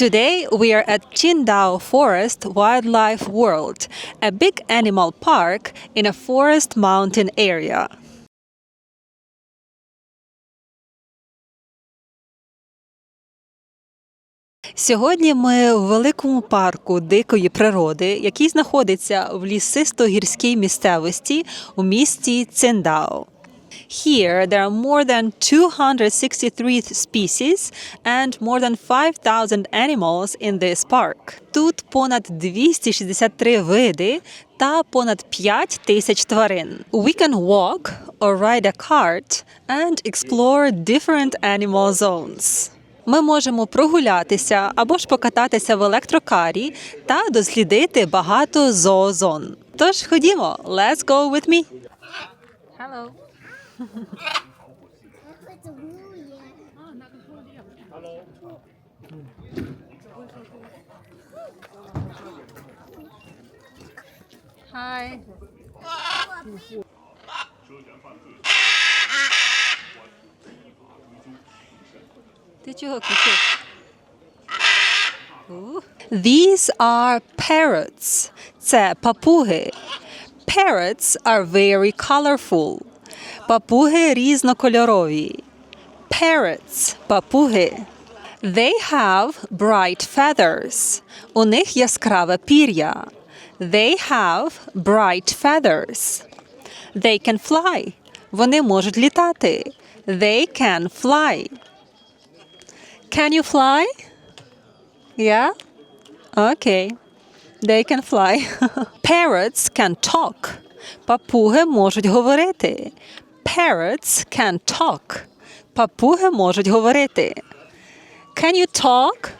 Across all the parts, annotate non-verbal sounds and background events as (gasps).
Today we are at Qingdao Forest Wildlife World, a big animal park in a forest mountain area. Сьогодні ми в великому парку дикої природи, який знаходиться в лісисто-гірській місцевості у місті Циндао. Here there are more than 263 species and more than 5,000 animals in this park. Тут понад 263 види та понад 5 тисяч тварин. We can walk or ride a cart and explore different animal zones. Ми можемо прогулятися або ж покататися в електрокарі та дослідити багато зоозон. Тож ходімо, let's go with me. Hello. Hi. Ти чого кричиш? Ooh. These are parrots. Це папуги. Parrots are very colorful. Папуги різнокольорові. Parrots – папуги. They have bright feathers. У них яскраве пір'я. They have bright feathers. They can fly. Вони можуть літати. They can fly. Can you fly? Yeah? Okay. They can fly. Parrots can talk. Папуги можуть говорити. Parrots can talk. Папуги можуть говорити. Can you talk?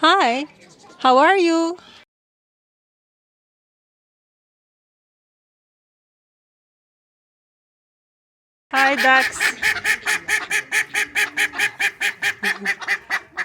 Hi. How are you? Hi, ducks.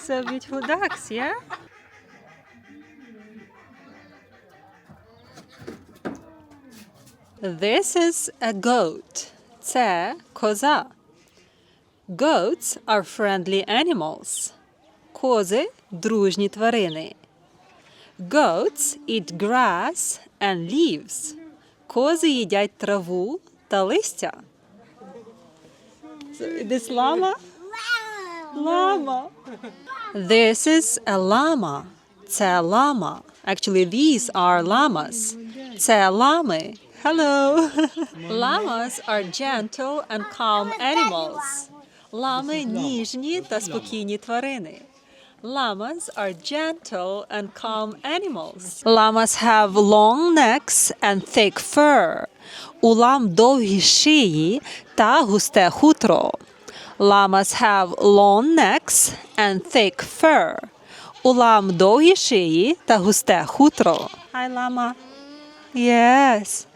(laughs) so beautiful ducks, yeah? This is a goat. Це коза. Goats are friendly animals. Кози дружні тварини. Goats eat grass and leaves. Кози їдять траву та листя. So, this llama? Llama. This is a llama. Це лама. Actually, these are llamas. Це лами. Hello. Llamas are gentle and calm animals. Лами ніжні та спокійні тварини. Llamas are gentle and calm animals. Llamas have long necks and thick fur. У лам довгі шиї та густе хутро. Llamas have long necks and thick fur. У лам довгі шиї та густе хутро. Hi, llama. Yes.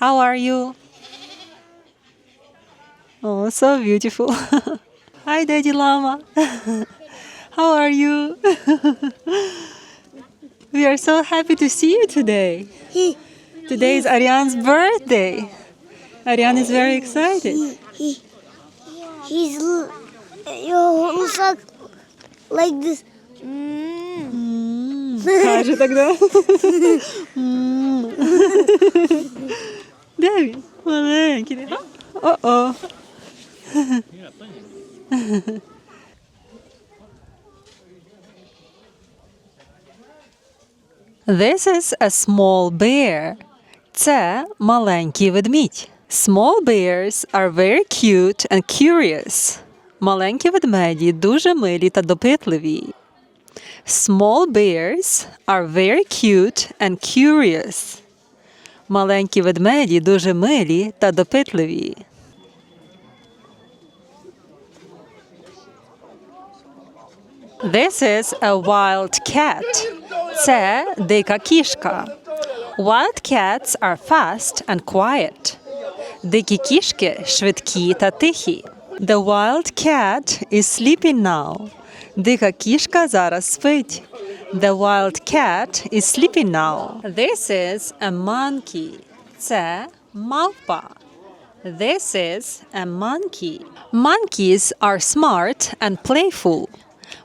How are you? Oh, so beautiful. (laughs) Hi, Daddy Llama. (laughs) How are you? (laughs) we are so happy to see you today. He, Today is Ariane's birthday. Ariane is very excited. he, he's l- your looks like like this. Mm. Каже тогда. М. Де він? Маленький. О-о. This is a small bear. Це маленький ведмідь. Small bears are very cute and curious. Маленькі ведмеді дуже милі та допитливі. Small bears are very cute and curious. Маленькі ведмеді дуже милі та допитливі. This is a wild cat. Це дика кішка. Wild cats are fast and quiet. Дикі кішки швидкі та тихі. The wild cat is sleeping now. Дика кішка зараз спить. The wild cat is sleeping now. This is a monkey. Це мавпа. This is a monkey. Monkeys are smart and playful.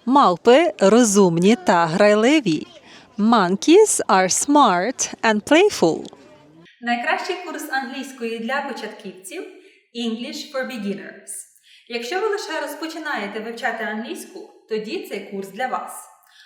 Мавпи розумні та грайливі. Monkeys are smart and playful. Найкращий курс англійської для початківців English for Beginners. Якщо ви лише розпочинаєте вивчати англійську, тоді цей курс для вас.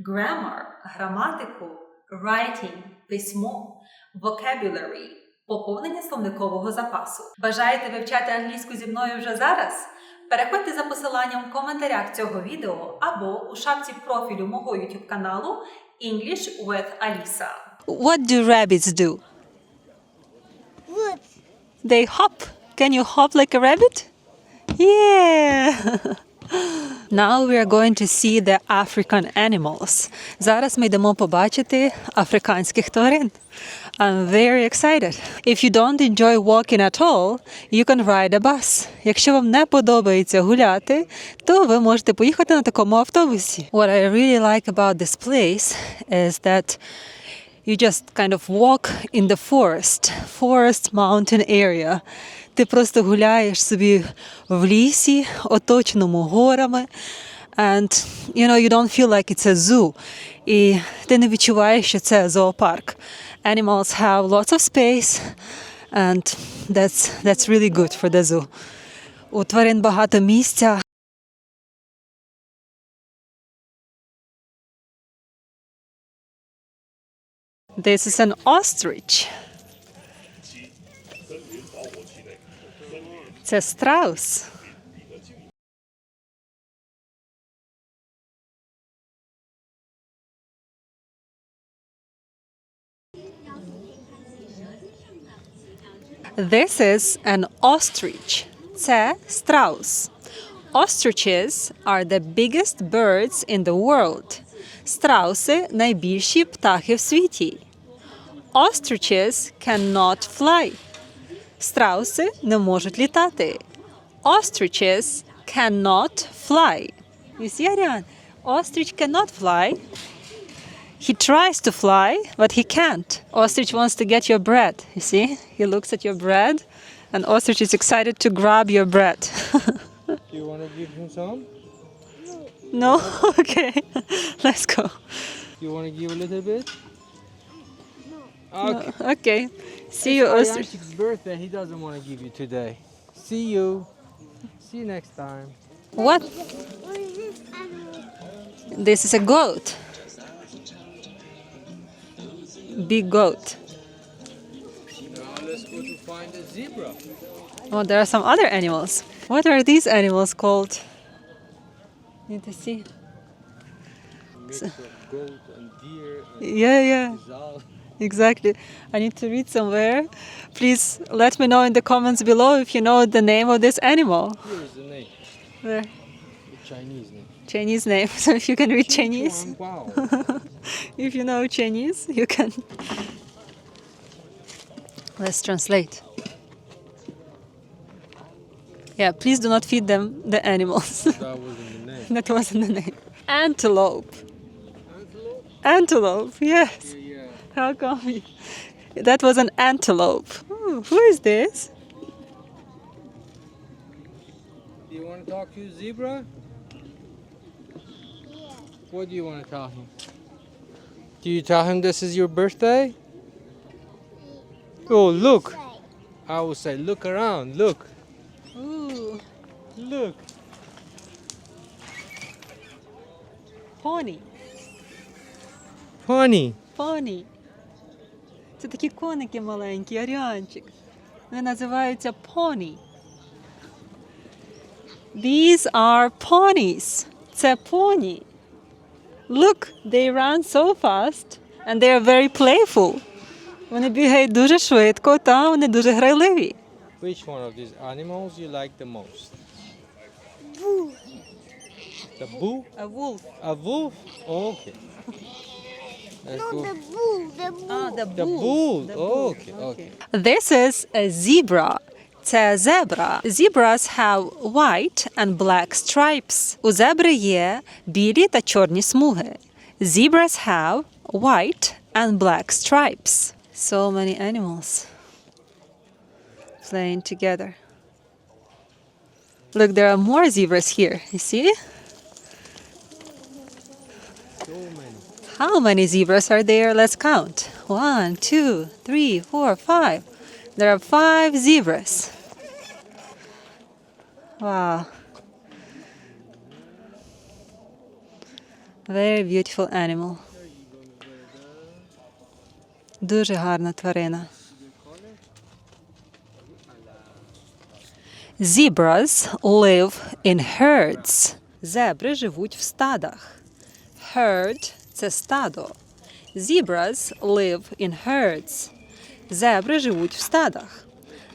grammar – граматику, writing – письмо, vocabulary – поповнення словникового запасу. Бажаєте вивчати англійську зі мною вже зараз? Переходьте за посиланням в коментарях цього відео або у шапці профілю мого YouTube каналу English with Alisa. What do rabbits do? Look. They hop. Can you hop like a rabbit? Yeah. (laughs) Now we are going to see the African animals. Зараз ми йдемо побачити африканських тварин. I'm very excited. If you don't enjoy walking at all, you can ride a bus. Якщо вам не подобається гуляти, то ви можете поїхати на такому автобусі. What I really like about this place is that you just kind of walk in the forest, forest mountain area. Ти просто гуляєш собі в лісі, оточеному горами. And you know, you don't feel like it's a zoo. І ти не відчуваєш, що це зоопарк. Animals have lots of space, and that's, that's really good for the zoo. У тварин багато місця. This is an ostrich. Це страус. This is an ostrich. Це страус. Ostriches are the biggest birds in the world. Страуси найбільші птахи в світі. Ostriches cannot fly. Страуси не можуть літати. Ostriches cannot fly. You see, Ariane? Ostrich cannot fly. He tries to fly, but he can't. Ostrich wants to get your bread. You see? He looks at your bread, and ostrich is excited to grab your bread. Do you want to give him some? no? (laughs) Okay. (laughs) Let's go. You want to give a little bit? Okay. (laughs) Okay. See you, It's birthday. He doesn't want to give you today. See you. See you next time. What? What is this animal? This is a goat. Big goat. Now let's go to find a zebra. Oh, there are some other animals. What are these animals called? Need to see. Mix of goat and deer and Yeah, yeah, gazelle. (laughs) exactly. I need to read somewhere. Please let me know in the comments below if you know the name of this animal. Here is the name, There. the Chinese name. Chinese name. (laughs) So if you can read Chinese, (laughs) if you know Chinese, you can. Let's translate. Yeah, please do not feed them the animals. that wasn't the name. that wasn't the name. Antelope. Antelope? Antelope, yes. Yeah, yeah. How come? you- That was an antelope. Ooh, who is this? Do you want to talk to zebra? Yeah. What do you want to tell him? Do you tell him this is your birthday? Oh, look. I will say, look around. Look. Ooh, Look. pony. Pony. Pony. Це такі коники маленькі, Аріанчик. Вони називаються pony. These are ponies. Це поні. Look, they run so fast and they are very playful. Вони бігають дуже швидко та вони дуже грайливі. Which one of these animals you like the most? Boo. The bull? A wolf. A wolf? Okay. Let's No, go. the bull, the bull. Ah, the The bull. Okay, okay. This is a zebra. Це зебра. Zebras have white and black stripes. У зебри є білі та чорні смуги. Zebras have white and black stripes. So many animals playing together. Look, there are more zebras here. You see? So many. How many zebras are there? Let's count. One, two, three, four, five. There are five zebras. Wow. Very beautiful animal. Дуже гарна тварина. Zebras live in herds. Зебри живуть в стадах. Herd – це стадо. Zebras live in herds. Зебри живуть в стадах.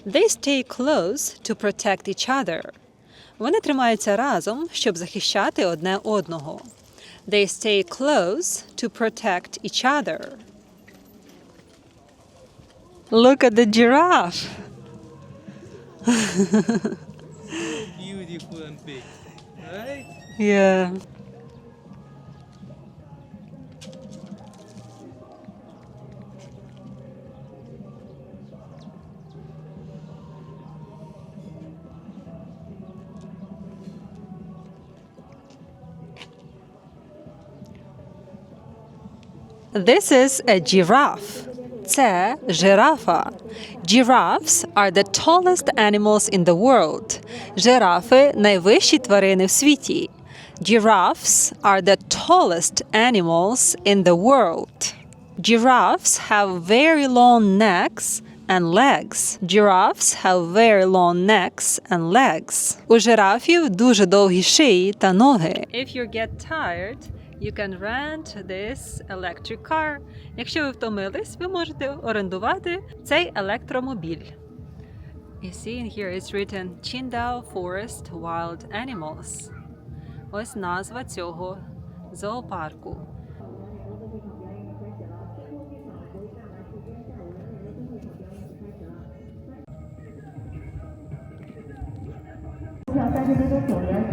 They stay close to protect each other. Вони тримаються разом, щоб захищати одне одного. They stay close to protect each other. Look at the giraffe. Beautiful and big. Right? Yeah. This is a giraffe. Це жирафа. Giraffes are the tallest animals in the world. Жирафи найвищі тварини в світі. Giraffes are the tallest animals in the world. Giraffes have very long necks and legs. Giraffes have very long necks and legs. У жирафів дуже довгі шиї та ноги. If you get tired, you can rent this electric car. Якщо ви втомились, ви можете орендувати цей електромобіль. You see in here it's written Qingdao Forest Wild Animals. Ось назва цього зоопарку.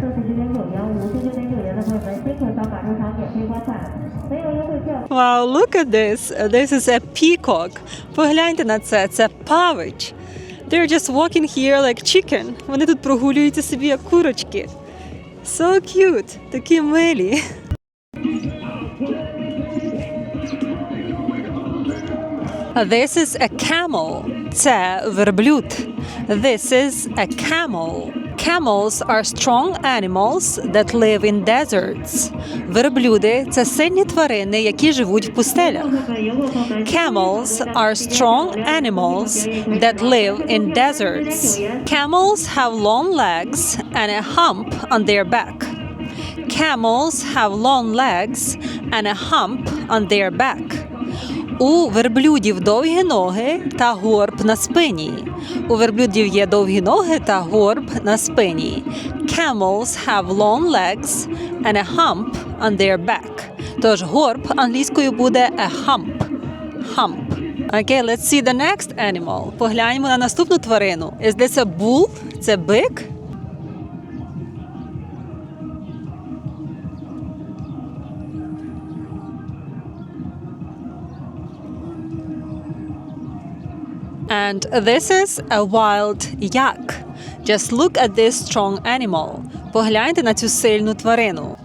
票三十六点九元，四十九点九元，五十九点九元的朋友们，辛苦扫码入场免费观看，没有优惠票。 Wow, look at this. This is a peacock. Погляньте на це. Це павич. They're just walking here like chicken. Вони тут прогулюються собі як курочки. So cute. Такі милі. This is a camel. Це верблюд. This is a camel. Camels are strong animals that live in deserts. Верблюди це сильні тварини, які живуть в пустелях. Camels are strong animals that live in deserts. Camels have long legs and a hump on their back. Camels have long legs and a hump on their back. У верблюдів довгі ноги та горб на спині. У верблюдів є довгі ноги та горб на спині. Camels have long legs and a hump on their back. Тож горб англійською буде a hump. Hump. Okay, let's see the next animal. Погляньмо на наступну тварину. Is this a bull? Це бик? And this is a wild yak. Just look at this strong animal. Погляньте на цю сильну тварину.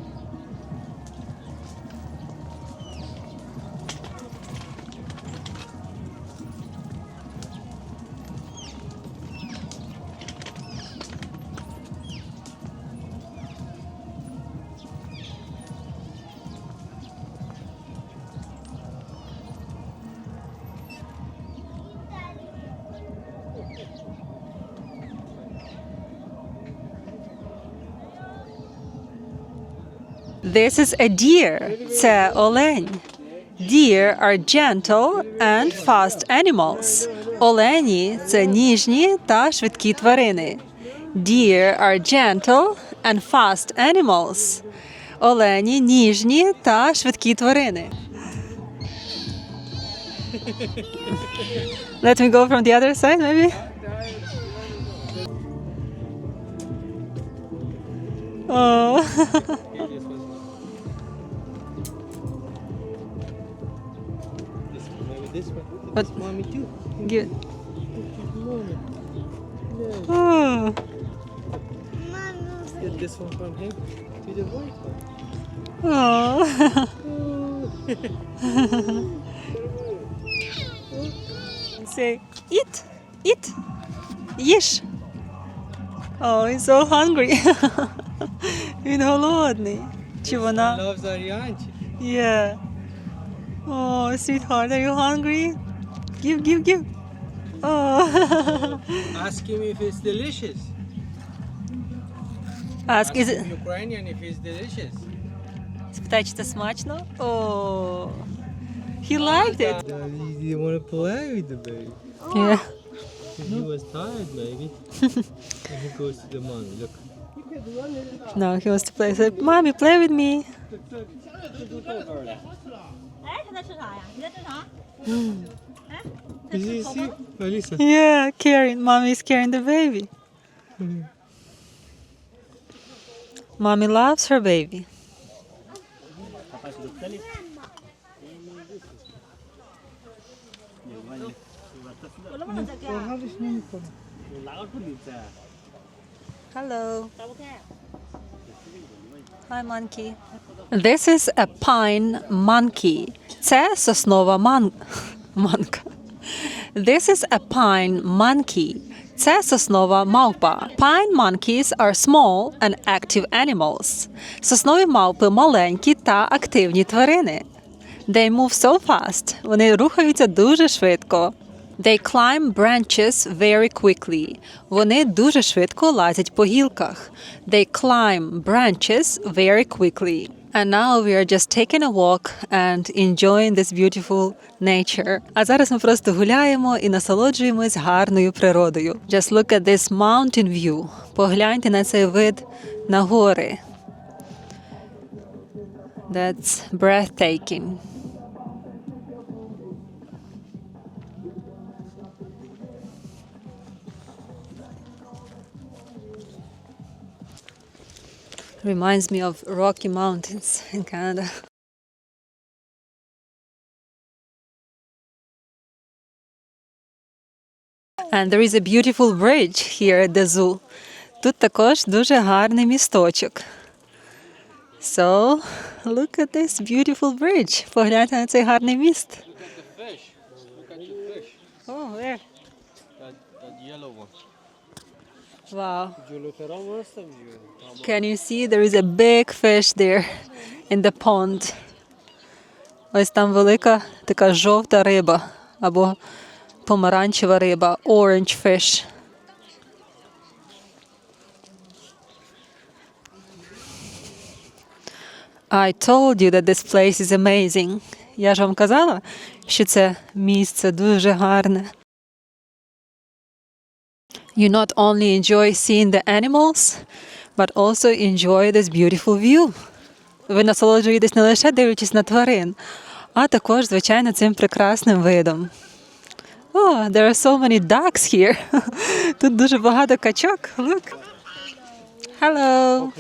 This is a deer. Це олень. Deer are gentle and fast animals. Олені це ніжні та швидкі тварини. Deer are gentle and fast animals. Олені ніжні та швидкі тварини. Let me go from the other side, maybe. Oh. (laughs) this one. But- This mommy too. Give- Mommy. Yeah. Oh. Mama, Get this one from him to the white one. Oh. Say, (laughs) eat, eat, їж. Oh, he's so hungry. Він голодний. Чи вона? Loves Arianchi. Yeah. Oh, sweetheart, are you hungry? Give, give, give. Oh. (laughs) Ask him if it's delicious. Ask, is it... him Ukrainian if it's delicious. Спитай, чи це смачно? Oh. He liked it. Daddy didn't want to play with the baby. Yeah. He was tired, maybe. and (laughs) he goes to the mommy. Look. No, he wants to play. He said, Mommy, play with me. 哎， (gasps) Is this you, Alisa? Yeah, carrying. Mommy is carrying the baby. Mm. Mommy loves her baby. Hello. Hi, monkey. This is a pine monkey. Це соснова манка. Манка. This is a pine monkey. Це соснова мавпа. Pine monkeys are small and active animals. Соснові мавпи маленькі та активні тварини. They move so fast. Вони рухаються дуже швидко. They climb branches very quickly. Вони дуже швидко лазять по гілках. They climb branches very quickly. And now we are just taking a walk and enjoying this beautiful nature. А зараз ми просто гуляємо і насолоджуємось гарною природою. Just look at this mountain view. Погляньте на цей вид на гори. That's breathtaking. Reminds me of Rocky Mountains (laughs) in Canada. And there is a beautiful bridge here at the zoo. Тут також дуже гарний місточок. So, look at this beautiful bridge. Погляньте на цей гарний міст. Look at You? Can you see there is a big fish there in the pond? Ось там велика така жовта риба або помаранчева риба, orange fish. I told you that this place is amazing. Я ж вам казала, що це місце дуже гарне. You not only enjoy seeing the animals, but also enjoy this beautiful view. Ви насолоджуєтесь не лише дивлячись на тварин, а також, звичайно, цим прекрасним видом. Oh, there are so many ducks here. (laughs) Тут дуже багато качок. Look. Hello.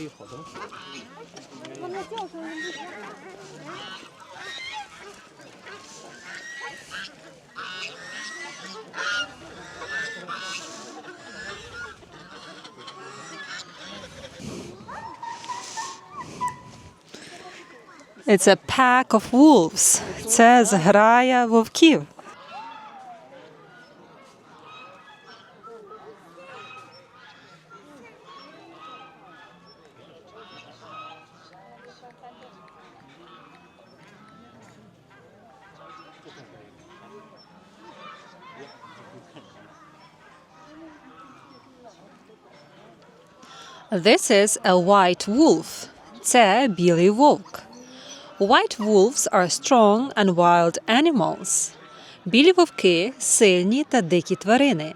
It's a pack of wolves. Це зграя вовків. This is a white wolf. Це білий вовк. White wolves are strong and wild animals. Білі вовки сильні та дикі тварини.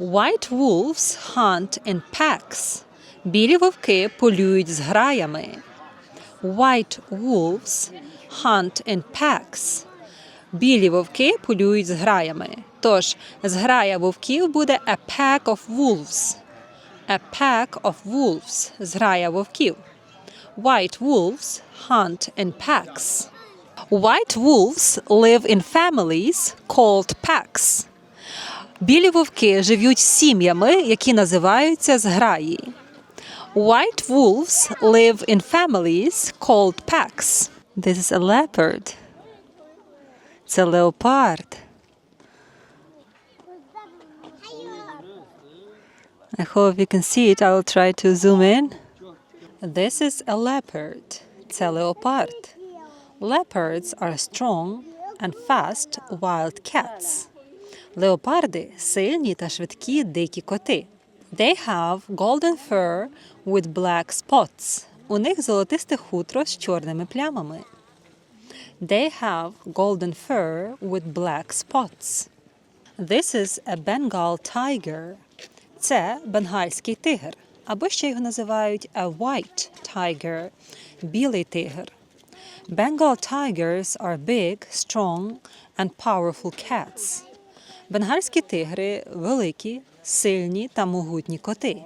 White wolves hunt in packs. Білі вовки полюють з граями. White wolves hunt in packs. Білі вовки полюють з граями. Тож, зграя вовків буде a pack of wolves. A pack of wolves. Зграя вовків. White wolves hunt in packs. White wolves live in families called packs. Білі вовки живуть сім'ями, які називаються зграї. White wolves live in families called packs. This is a leopard. Це леопард. I hope you can see it. I will try to zoom in. This is a leopard. Це леопард. Leopards are strong and fast wild cats. Леопарди сильні та швидкі дикі коти. They have golden fur with black spots. У них золотисте хутро з чорними плямами. They have golden fur with black spots. This is a Bengal tiger. Це бенгальський тигр, або ще його називають a white tiger – білий тигр. Bengal tigers are big, strong and powerful cats. Бенгальські тигри великі, сильні та могутні коти.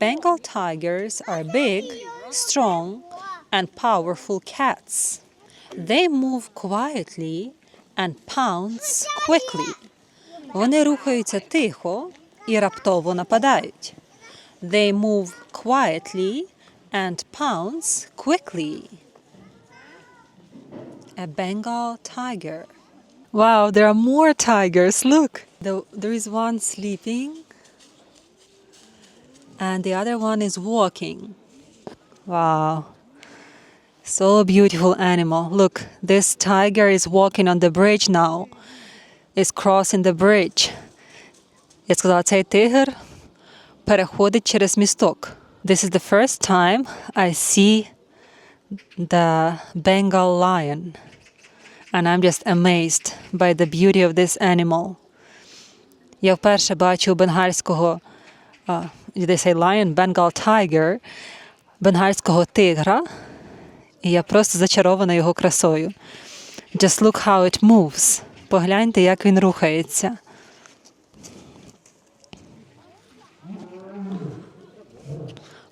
Bengal tigers are big, strong and powerful cats. They move quietly and pounce quickly. Вони рухаються тихо і раптово нападають. They move quietly and pounce quickly. A Bengal tiger. Wow, there are more tigers. Look, the, there is one sleeping, and the other one is walking. Wow, so beautiful animal. Look, this tiger is walking on the bridge now. Is crossing the bridge. Я сказала, цей тигр переходить через місток. This is the first time I see the Bengal lion. And I'm just amazed by the beauty of this animal. Я вперше бачу бенгальського, uh, they say lion? Bengal tiger, бенгальського тигра. І я просто зачарована його красою. Just look how it moves. Погляньте, як він рухається.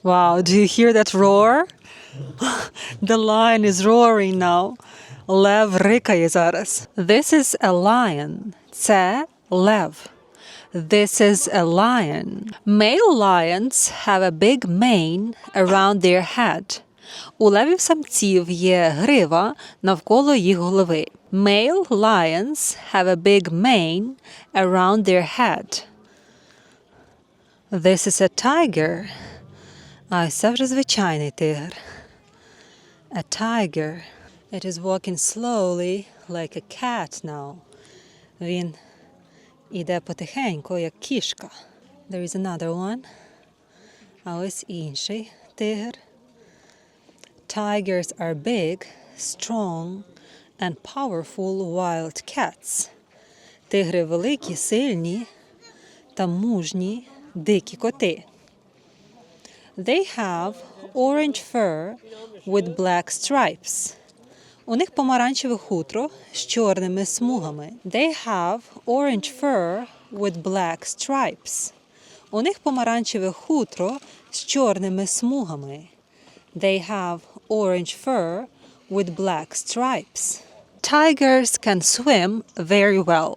Wow, do you hear that roar? (laughs) The lion is roaring now. Лев рикає зараз. This is a lion. Це лев. This is a lion. Male lions have a big mane around their head. У левів самців є грива навколо їх голови. Male lions have a big mane around their head. This is a tiger. А це вже звичайний тигр. A tiger. It is walking slowly like a cat now. Він іде потихеньку, як кішка. There is another one. А ось інший тигр. Tigers are big, strong and powerful wild cats. Тигри великі, сильні та мужні дикі коти. They have orange fur with black stripes. У них помаранчеве хутро з чорними смугами. They have orange fur with black stripes. У них помаранчеве хутро з чорними смугами. They have orange fur with black stripes. Tigers can swim very well.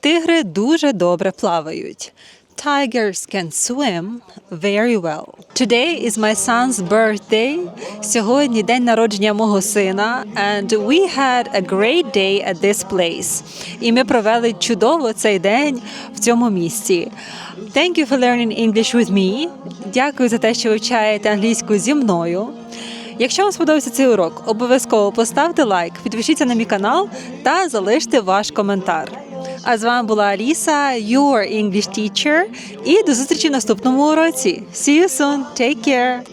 Тигри дуже добре плавають. Tigers can swim very well. Today is my son's birthday. Сьогодні день народження мого сина. And we had a great day at this place. І ми провели чудово цей день в цьому місці. Thank you for learning English with me. Дякую за те, що вивчаєте англійську зі мною. Якщо вам сподобався цей урок, обов'язково поставте лайк, підпишіться на мій канал та залиште ваш коментар. А з вами була Аліса, your English teacher, і до зустрічі в наступному уроці. See you soon. Take care.